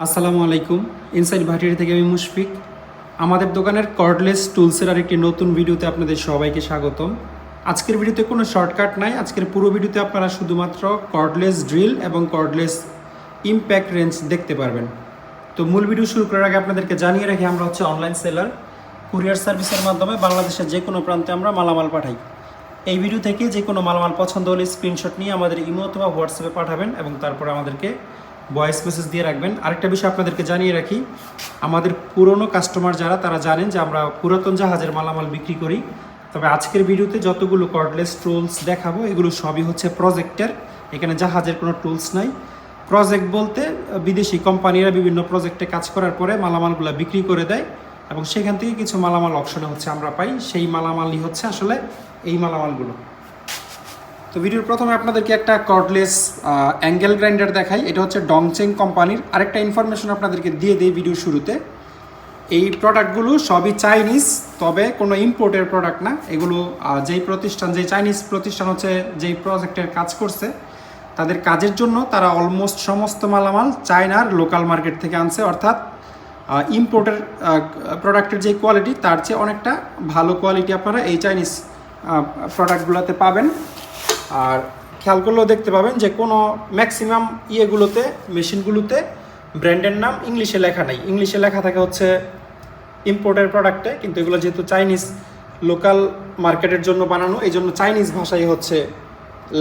আসসালামু আলাইকুম। ইনসাইড ভাটিয়ারি থেকে আমি মুশফিক। আমাদের দোকানের কর্ডলেস টুলসের আরেকটি নতুন ভিডিওতে আপনাদের সবাইকে স্বাগতম। আজকের ভিডিওতে কোনো শর্টকাট নাই। আজকের পুরো ভিডিওতে আপনারা শুধুমাত্র কর্ডলেস ড্রিল এবং কর্ডলেস ইমপ্যাক্ট রেঞ্জ দেখতে পারবেন। তো মূল ভিডিও শুরু করার আগে আপনাদেরকে জানিয়ে রাখি, আমরা হচ্ছে অনলাইন সেলার কুরিয়ার সার্ভিসের মাধ্যমে বাংলাদেশের যে কোনো প্রান্তে আমরা মালামাল পাঠাই। এই ভিডিও থেকে যে কোনো মালামাল পছন্দ হলে স্ক্রিনশট নিয়ে আমাদের ইমো অথবা হোয়াটসঅ্যাপে পাঠাবেন এবং তারপর আমাদেরকে ভয়েস মেসেজ দিয়ে রাখবেন। আরেকটা বিষয় আপনাদেরকে জানিয়ে রাখি, আমাদের পুরনো কাস্টমার যারা, তারা জানেন যে আমরা পুরাতন জাহাজের মালামাল বিক্রি করি। তবে আজকের ভিডিওতে যতগুলো কর্ডলেস টুলস দেখাবো, এগুলো সবই হচ্ছে প্রজেক্টের এখানে জাহাজের কোনো টুলস নাই। প্রজেক্ট বলতে বিদেশি কোম্পানিরা বিভিন্ন প্রজেক্টে কাজ করার পরে মালামালগুলো বিক্রি করে দেয় এবং সেখান থেকে কিছু মালামাল অপশনে হচ্ছে আমরা পাই। সেই মালামালই হচ্ছে আসলে এই মালামালগুলো। তো ভিডিওর প্রথমে আপনাদেরকে একটা কর্ডলেস অ্যাঙ্গেল গ্রাইন্ডার দেখাই। এটা হচ্ছে ডংচেং কোম্পানির আরেকটা ইনফরমেশন আপনাদেরকে দিয়ে দিই ভিডিওর শুরুতে। এই প্রোডাক্টগুলো সবই চাইনিজ তবে কোনো ইম্পোর্টের প্রোডাক্ট না। এগুলো যেই প্রতিষ্ঠান, যেই চাইনিজ প্রতিষ্ঠান হচ্ছে যেই প্রজেক্টের কাজ করছে, তাদের কাজের জন্য তারা অলমোস্ট সমস্ত মালামাল চায়নার লোকাল মার্কেট থেকে আনছে। অর্থাৎ ইম্পোর্টের প্রোডাক্টের যে কোয়ালিটি তার চেয়ে অনেকটা ভালো কোয়ালিটি আপনারা এই চাইনিজ প্রোডাক্টগুলোতে পাবেন। আর খেয়াল করলেও দেখতে পাবেন যে কোনো ম্যাক্সিমাম ইয়েগুলোতে, মেশিনগুলোতে ব্র্যান্ডের নাম ইংলিশে লেখা নেই। ইংলিশে লেখা থাকে হচ্ছে ইম্পোর্টের প্রোডাক্টে কিন্তু এগুলো যেহেতু চাইনিজ লোকাল মার্কেটের জন্য বানানো, এই জন্য চাইনিজ ভাষাই হচ্ছে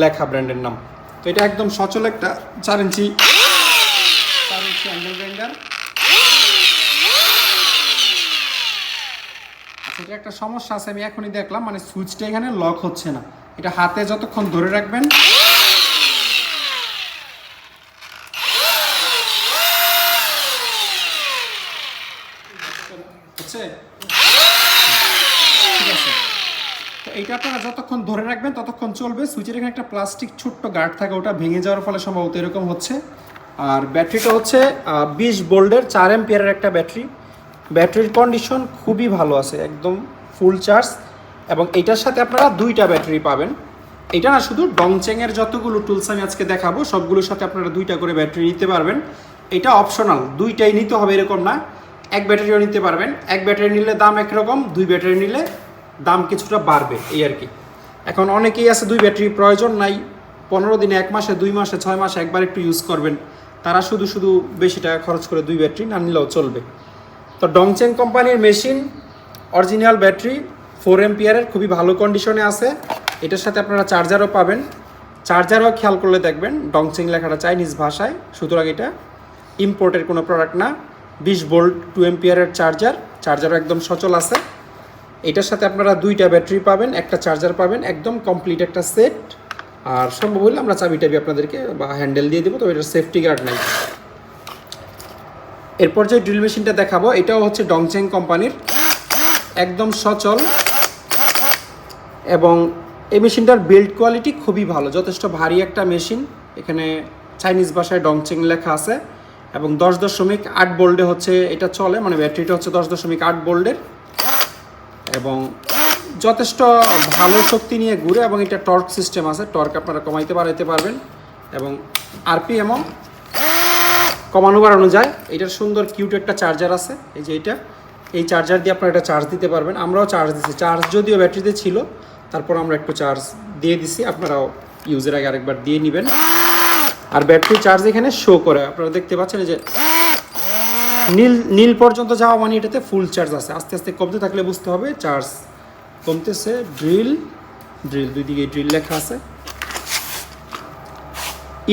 লেখা ব্র্যান্ডের নাম। তো এটা একদম সচল একটা চার ইঞ্চি চার ইঞ্চি অ্যাঙ্গেল গ্রাইন্ডার আচ্ছা এটা একটা সমস্যা আছে, আমি এখনই দেখলাম মানে সুইচটা এখানে লক হচ্ছে না। এটা হাতে যতক্ষণ ধরে রাখবেন। ঠিক আছে। তো এইটা আপনারা যতক্ষণ ধরে রাখবেন, ততক্ষণ চলবে। সুইচের এখানে একটা প্লাস্টিক ছোট্ট গার্ড থাকে, ওটা ভেঙে যাওয়ার ফলে সম্ভবত এরকম হচ্ছে। আর ব্যাটারিটা হচ্ছে বিশ বোল্ডের চার এম্পিয়ারের একটা ব্যাটারি। ব্যাটারির কন্ডিশন খুবই ভালো আছে, একদম ফুল চার্জ এবং এটার সাথে আপনারা দুইটা ব্যাটারি পাবেন। এটা না শুধু ডংচেংয়ের যতগুলো টুলস আমি আজকে দেখাবো, সবগুলোর সাথে আপনারা দুইটা করে ব্যাটারি নিতে পারবেন। এটা অপশনাল দুইটাই নিতে হবে এরকম না। এক ব্যাটারিও নিতে পারবেন। এক ব্যাটারি নিলে দাম একরকম, দুই ব্যাটারি নিলে দাম কিছুটা বাড়বে, এই আর কি। এখন অনেকেই আছে দুই ব্যাটারি প্রয়োজন নাই। পনেরো দিনে এক মাসে, দুই মাসে, ছয় মাসে একবার একটু ইউজ করবেন। তারা শুধু শুধু বেশি টাকা খরচ করে দুই ব্যাটারি না নিলেও চলবে। তো ডংচেং কোম্পানির মেশিন অরিজিনাল ব্যাটারি ফোর এমপিয়ারের খুবই ভালো কন্ডিশনে আছে। এটার সাথে আপনারা চার্জারও পাবেন। চার্জারও খেয়াল করলে দেখবেন, ডংচেং লেখাটা চাইনিজ ভাষায়, সুতরাং এটা ইম্পোর্টের কোনো প্রোডাক্ট না। বিশ ভোল্ট টু এমপিয়ারের চার্জার চার্জারও একদম সচল আছে। এটার সাথে আপনারা দুইটা ব্যাটারি পাবেন, একটা চার্জার পাবেন, একদম কমপ্লিট একটা সেট আর সম্ভব হলে আমরা চাবি টাবি আপনাদেরকে, বা হ্যান্ডেল দিয়ে দেবো, তবে এটার সেফটি গার্ড নাই। এরপর যে ড্রিল মেশিনটা দেখাবো, এটাও হচ্ছে ডংচেং কোম্পানির একদম সচল এবং এই মেশিনটার বিল্ড কোয়ালিটি খুবই ভালো। যথেষ্ট ভারী একটা মেশিন। এখানে চাইনিজ ভাষায় ডংচেং লেখা আছে এবং দশ দশমিক আট বোল্ডে হচ্ছে এটা চলে মানে ব্যাটারিটা হচ্ছে দশ দশমিক আট বোল্ডের। এবং যথেষ্ট ভালো শক্তি নিয়ে ঘুরে এবং এটা টর্ক সিস্টেম আছে টর্ক আপনারা কমাইতে বাড়াইতে পারবেন এবং আরপিএমও কমানো বাড়ানো যায় এটার সুন্দর কিউট একটা চার্জার আছে, এই যে এটা। এই চার্জার দিয়ে আপনারা এটা চার্জ দিতে পারবেন। আমরাও চার্জ দিচ্ছি চার্জ যদিও ব্যাটারিতে ছিল, তারপর আমরা একটু চার্জ দিয়ে দিছি। আপনারাও ইউজের আগে আরেকবার দিয়ে নেবেন। আর ব্যাটারি চার্জ এখানে শো করে। আপনারা দেখতে পাচ্ছেন যে নীল নীল পর্যন্ত যাওয়া মানে এটাতে ফুল চার্জ আছে। আস্তে আস্তে কমতে থাকলে বুঝতে হবে চার্জ কমতেছে। ড্রিল ড্রিল দুই দিকে ড্রিল লেখা আছে।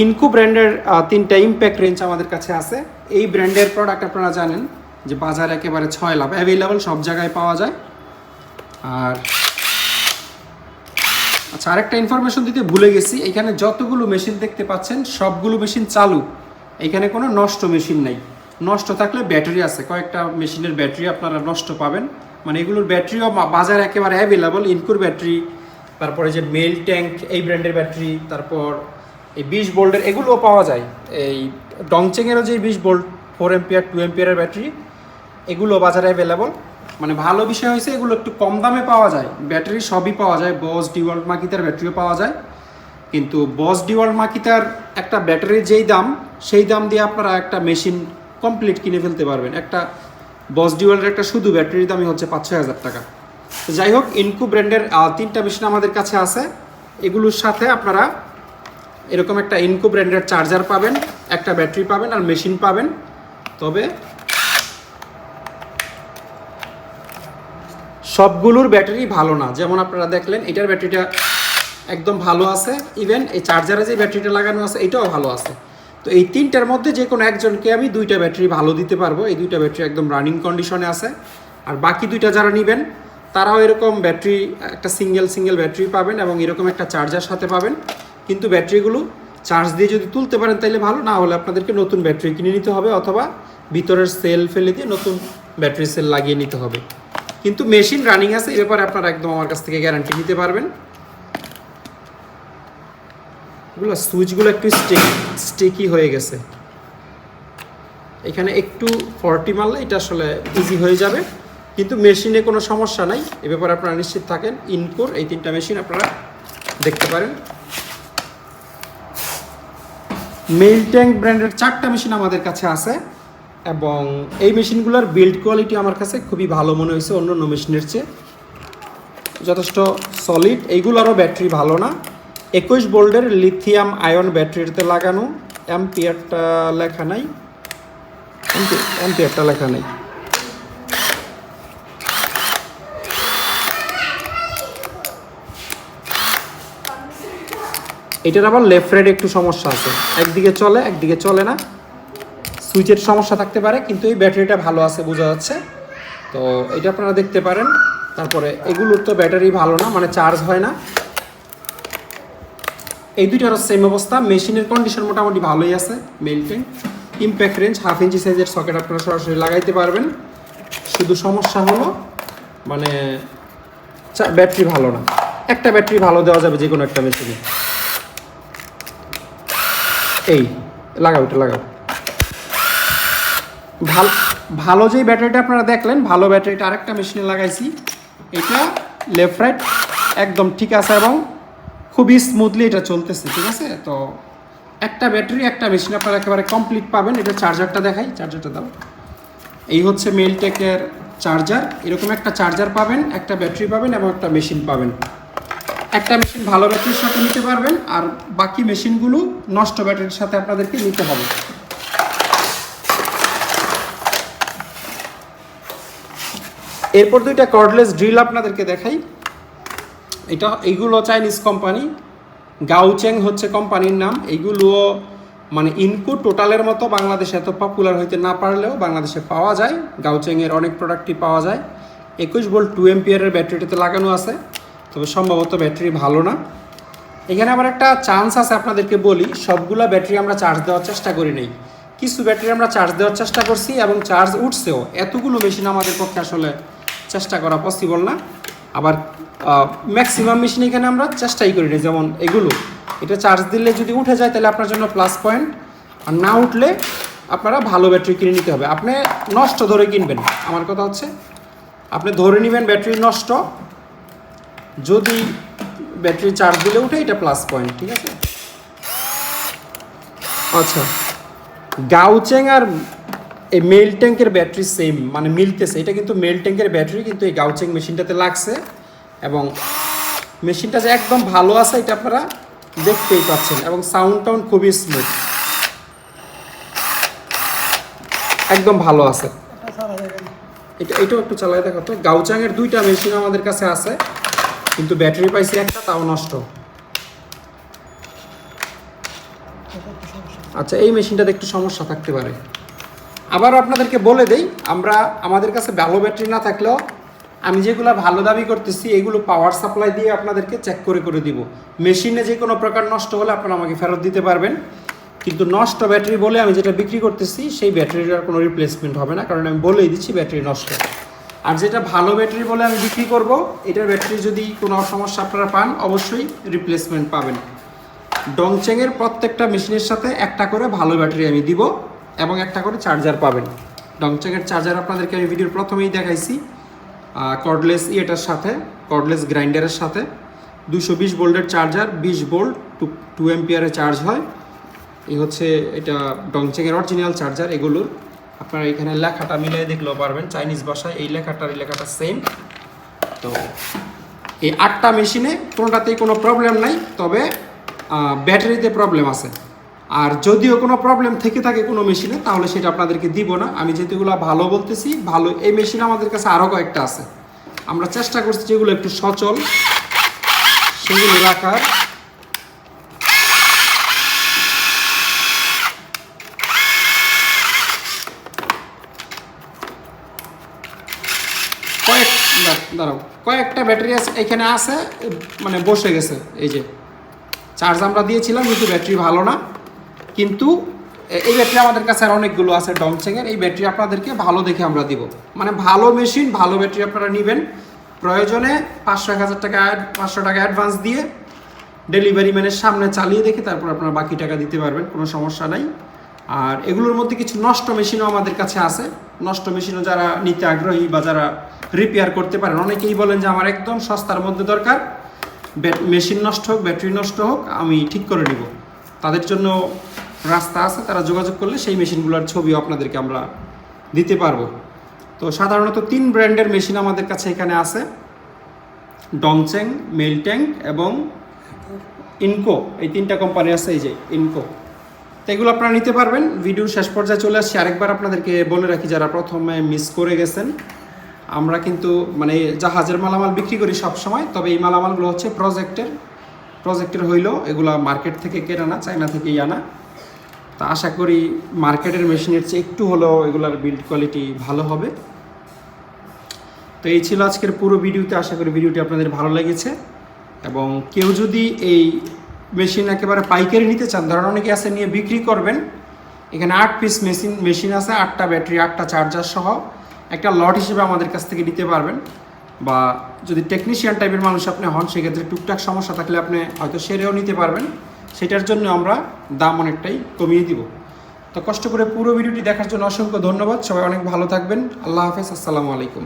ইনকু ব্র্যান্ডের তিনটা ইম্প্যাক্ট রেঞ্জ আমাদের কাছে আছে। এই ব্র্যান্ডের প্রোডাক্ট আপনারা জানেন। যে বাজার একেবারে ছয় লাভ। অ্যাভেলেবল সব জায়গায় পাওয়া যায়। আর আচ্ছা আরেকটা ইনফরমেশন দিতে ভুলে গেছি। এখানে যতগুলো মেশিন দেখতে পাচ্ছেন, সবগুলো মেশিন চালু। এখানে কোনো নষ্ট মেশিন নেই। নষ্ট থাকলে ব্যাটারি আছে। কয়েকটা মেশিনের ব্যাটারি আপনারা নষ্ট পাবেন। মানে এগুলোর ব্যাটারিও বাজার একেবারে অ্যাভেলেবল ইনকুর ব্যাটারি তারপরে যে মেল ট্যাঙ্ক এই ব্র্যান্ডের ব্যাটারি তারপর এই বিশ বোল্টের, এগুলোও পাওয়া যায়। এই ডংচেংয়েরও যে বিশ বোল্ট ফোর এম্পিয়ার টু এম্পিয়ারের ব্যাটারি এগুলো বাজারে অ্যাভেলেবল মানে ভালো বিষয় হয়েছে, এগুলো একটু কম দামে পাওয়া যায়। ব্যাটারি সবই পাওয়া যায়। বস ডিওয়াল্ট মাকিতার ব্যাটারিও পাওয়া যায়। কিন্তু বস ডিওয়াল্ট মাকিতার একটা ব্যাটারির যেই দাম, সেই দাম দিয়ে আপনারা একটা মেশিন কমপ্লিট কিনে ফেলতে পারবেন। একটা বস ডিওয়ালের একটা শুধু ব্যাটারির দামই হচ্ছে পাঁচ, ছয় হাজার টাকা। যাই হোক ইনকু ব্র্যান্ডের তিনটা মেশিন আমাদের কাছে আছে। এগুলোর সাথে আপনারা এরকম একটা ইনকো ব্র্যান্ডের চার্জার পাবেন, একটা ব্যাটারি পাবেন আর মেশিন পাবেন। তবে সবগুলোর ব্যাটারি ভালো না। যেমন আপনারা দেখলেন, এটার ব্যাটারিটা একদম ভালো আছে। ইভেন এই চার্জারে যে ব্যাটারিটা লাগানো আছে, এটাও ভালো আছে। তো এই তিনটার মধ্যে যে কোনো একজনকে আমি দুইটা ব্যাটারি ভালো দিতে পারব। এই দুইটা ব্যাটারি একদম রানিং কন্ডিশনে আছে। আর বাকি দুইটা যারা নেবেন, তারাও এরকম ব্যাটারি, একটা সিঙ্গেল সিঙ্গেল ব্যাটারি পাবেন এবং এরকম একটা চার্জার সাথে পাবেন। কিন্তু ব্যাটারিগুলো চার্জ দিয়ে যদি তুলতে পারেন তাহলে ভালো। না হলে আপনাদেরকে নতুন ব্যাটারি কিনে নিতে হবে অথবা ভিতরের সেল ফেলে দিয়ে নতুন ব্যাটারি সেল লাগিয়ে নিতে হবে। কিন্তু মেশিন রানিং আছে, এ ব্যাপারে আপনারা একদম আমার কাছ থেকে গ্যারান্টি নিতে পারবেন। এগুলো সুইচগুলো একটু স্টেকি হয়ে গেছে। এখানে একটু ফর্টি মারলে এটা আসলে ইজি হয়ে যাবে। কিন্তু মেশিনে কোনো সমস্যা নাই, এ ব্যাপারে আপনারা নিশ্চিত থাকেন ইনকোর এই তিনটা মেশিন আপনারা দেখতে পারেন। মেল ট্যাঙ্ক ব্র্যান্ডের চারটা মেশিন আমাদের কাছে আছে। এবং এই মেশিনগুলোর বিল্ড কোয়ালিটি আমার কাছে খুবই ভালো মনে হয়েছে অন্য অন্য মেশিনের চেয়ে। যথেষ্ট সলিড এইগুলোরও ব্যাটারি ভালো না। একুশ বোল্ডের লিথিয়াম আয়ন ব্যাটারিতে লাগানো অ্যাম্পিয়ারটা লেখা নাই। অ্যাম্পিয়ারটা লেখা নেই। এটার আবার লেফট রাইট একটু সমস্যা আছে। একদিকে চলে একদিকে চলে না। সুইচের সমস্যা থাকতে পারে, কিন্তু এই ব্যাটারিটা ভালো আছে বোঝা যাচ্ছে। তো এটা আপনারা দেখতে পারেন। তারপরে এগুলোর তো ব্যাটারি ভালো না মানে চার্জ হয় না। এই দুইটারও সেম অবস্থা। মেশিনের কন্ডিশন মোটামুটি ভালোই আছে মেলটেন ইম্প্যাক্ট রেঞ্জ হাফ ইঞ্চি সাইজের সকেট আপনারা সরাসরি লাগাইতে পারবেন। শুধু সমস্যা হলো মানে ব্যাটারি ভালো না। একটা ব্যাটারি ভালো দেওয়া যাবে যে কোনো একটা মেশিনে। এই, লাগাও, এটা লাগাও। ভালো ভালো যেই ব্যাটারিটা আপনারা দেখলেন, ভালো ব্যাটারিটা আরেকটা মেশিনে লাগাইছি। এটা লেফট রাইট একদম ঠিক আছে এবং খুবই স্মুথলি এটা চলতেছে, ঠিক আছে? তো একটা ব্যাটারি, একটা মেশিন আপনারা একেবারে কমপ্লিট পাবেন। এটা চার্জারটা দেখাই চার্জারটা দাও। এই হচ্ছে মেলটেকের চার্জার এরকম একটা চার্জার পাবেন, একটা ব্যাটারি পাবেন এবং একটা মেশিন পাবেন। একটা মেশিন ভালো ব্যাটারির সাথে নিতে পারবেন, আর বাকি মেশিনগুলো নষ্ট ব্যাটারির সাথে আপনাদেরকে নিতে হবে। এরপর দুইটা কর্ডলেস ড্রিল আপনাদেরকে দেখাই। এটা এইগুলো চাইনিজ কোম্পানি গাউচেং হচ্ছে কোম্পানির নাম। এইগুলোও মানে ইনকো টোটালের মতো বাংলাদেশে এত পপুলার হইতে না পারলেও বাংলাদেশে পাওয়া যায়। গাউচেংয়ের অনেক প্রোডাক্টই পাওয়া যায়। একুশ ভোল্ট টু এমপিয়ারের ব্যাটারিটাতে লাগানো আছে। তবে সম্ভবত ব্যাটারি ভালো না। এখানে আবার একটা চান্স আছে আপনাদেরকে বলি, সবগুলা ব্যাটারি আমরা চার্জ দেওয়ার চেষ্টা করি নাই। কিছু ব্যাটারি আমরা চার্জ দেওয়ার চেষ্টা করছি এবং চার্জ উঠছেও। এতগুলো মেশিন আমাদের পক্ষে আসলে চেষ্টা করা পসিবল না। আবার ম্যাক্সিমাম মেশিন এখানে আমরা চেষ্টাই করি না, যেমন এগুলো। এটা চার্জ দিলে যদি উঠে যায়, তাহলে আপনার জন্য প্লাস পয়েন্ট আর না উঠলে আপনারা ভালো ব্যাটারি কিনে নিতে হবে। আপনি নষ্ট ধরে কিনবেন। আমার কথা হচ্ছে, আপনি ধরে নেবেন ব্যাটারি নষ্ট। যদি ব্যাটারি চার্জ দিলে উঠে, এটা প্লাস পয়েন্ট ঠিক আছে? আচ্ছা গাউচেং আর এই মেল ট্যাঙ্কের ব্যাটারি সেম মানে মিলতেছে। এটা কিন্তু মেল ট্যাঙ্কের ব্যাটারি কিন্তু এই গাউচেং মেশিনটাতে লাগছে। এবং মেশিনটা যে একদম ভালো আছে, এটা আপনারা দেখতেই পাচ্ছেন। এবং সাউন্ড টাউন্ড খুবই স্মুথ একদম ভালো আছে। এটা, এটাও একটু চালাই দেখো তো। গাউচাংয়ের দুইটা মেশিন আমাদের কাছে আছে। কিন্তু ব্যাটারি পাইছি একটা, তাও নষ্ট। আচ্ছা এই মেশিনটাতে একটু সমস্যা থাকতে পারে। আবার আপনাদেরকে বলে দেই, আমরা আমাদের কাছে ভালো ব্যাটারি না থাকলেও আমি যেগুলো ভালো দাবি করতেছি, এগুলো পাওয়ার সাপ্লাই দিয়ে আপনাদেরকে চেক করে করে দিব। মেশিনে যে কোনো প্রকার নষ্ট হলে আপনারা আমাকে ফেরত দিতে পারবেন। কিন্তু নষ্ট ব্যাটারি বলে আমি যেটা বিক্রি করতেছি, সেই ব্যাটারিটার কোনো রিপ্লেসমেন্ট হবে না, কারণ আমি বলেই দিচ্ছি ব্যাটারি নষ্ট। আর যেটা ভালো ব্যাটারি বলে আমি বিক্রি করব, এটার ব্যাটারি যদি কোনো সমস্যা আপনারা পান, অবশ্যই রিপ্লেসমেন্ট পাবেন। ডংচেংয়ের প্রত্যেকটা মেশিনের সাথে একটা করে ভালো ব্যাটারি আমি দিব। এবং একটা করে চার্জার পাবেন। ডংচেংয়ের চার্জার আপনাদেরকে আমি ভিডিওর প্রথমেই দেখাইছি। কর্ডলেস ইয়েটার সাথে কর্ডলেস গ্রাইন্ডারের সাথে। দুশো বিশ ভোল্টের চার্জার বিশ ভোল্ট, টু টু এমপিয়ারে চার্জ হয়। এই হচ্ছে এটা ডংচেংয়ের অরিজিনাল চার্জার এগুলোর। আপনারা এখানে লেখাটা মিলিয়ে দেখলেও পারবেন চাইনিজ ভাষায় এই লেখাটার, এই লেখাটা সেম তো এই আটটা মেশিনে কোনোটাতেই কোনো প্রবলেম নাই, তবে ব্যাটারিতে প্রবলেম আছে। আর যদিও কোনো প্রবলেম থেকে থাকে কোনো মেশিনে তাহলে সেটা আপনাদেরকে দিব না। আমি যেগুলো ভালো বলতেছি, ভালো, এই মেশিন আমাদের কাছে আরও কয়েকটা আছে। আমরা চেষ্টা করছি যেগুলো একটু সচল, সেগুলো রাখার। কয়েক দাঁড়াও, কয়েকটা ব্যাটারি আছে, এখানে আছে মানে বসে গেছে, এই যে। চার্জ আমরা দিয়েছিলাম, কিন্তু ব্যাটারি ভালো না। কিন্তু এই ব্যাটারি আমাদের কাছে আর অনেকগুলো আছে ডংচেংয়ের এই ব্যাটারি আপনাদেরকে ভালো দেখে আমরা দিব। মানে ভালো মেশিন ভালো ব্যাটারি আপনারা নেবেন। প্রয়োজনে পাঁচশো, এক হাজার টাকা পাঁচশো টাকা অ্যাডভান্স দিয়ে ডেলিভারি ম্যানের সামনে চালিয়ে দেখে তারপর আপনারা বাকি টাকা দিতে পারবেন, কোনো সমস্যা নাই। আর এগুলোর মধ্যে কিছু নষ্ট মেশিনও আমাদের কাছে আছে। নষ্ট মেশিনও যারা নিতে আগ্রহী বা যারা রিপেয়ার করতে পারেন, অনেকেই বলেন যে আমার একদম সস্তার মধ্যে দরকার। মেশিন নষ্ট হোক ব্যাটারি নষ্ট হোক, আমি ঠিক করে নিব। তাদের জন্য রাস্তা আছে, তারা যোগাযোগ করলে সেই মেশিনগুলোর ছবিও আপনাদেরকে আমরা দিতে পারব। তো সাধারণত তিন ব্র্যান্ডের মেশিন আমাদের কাছে এখানে আছে। ডংচেং মেলট্যাং এবং ইনকো। এই তিনটা কোম্পানি আছে, এই যে ইনকো। তো এগুলো আপনারা নিতে পারবেন। ভিডিওর শেষ পর্যায়ে চলে আসছি। আরেকবার আপনাদেরকে বলে রাখি, যারা প্রথমে মিস করে গেছেন, আমরা কিন্তু মানে জাহাজের মালামাল বিক্রি করি সব সময় তবে এই মালামালগুলো হচ্ছে প্রজেক্টের প্রজেক্টের হইলেও এগুলা মার্কেট থেকে কেনা না চায়না থেকেই আনা। তা আশা করি মার্কেটের মেশিনের চেয়ে একটু হলেও এগুলার বিল্ড কোয়ালিটি ভালো হবে। তো এই ছিল আজকের পুরো ভিডিওতে আশা করি ভিডিওটি আপনাদের ভালো লেগেছে। এবং কেউ যদি এই মেশিন একেবারে পাইকারি নিতে চান, ধরেন অনেকে আছে নিয়ে বিক্রি করবেন, এখানে আট পিস মেশিন মেশিন আছে, আটটা ব্যাটারি আটটা চার্জার সহ একটা লট হিসেবে আমাদের কাছ থেকে নিতে পারবেন। বা যদি টেকনিশিয়ান টাইপের মানুষ আপনি হন, সেক্ষেত্রে টুকটাক সমস্যা থাকলে আপনি হয়তো সেরেও নিতে পারবেন। সেটার জন্য আমরা দাম অনেকটাই কমিয়ে দিব। তো কষ্ট করে পুরো ভিডিওটি দেখার জন্য অসংখ্য ধন্যবাদ। সবাই অনেক ভালো থাকবেন। আল্লাহ হাফেজ। আসসালামু আলাইকুম।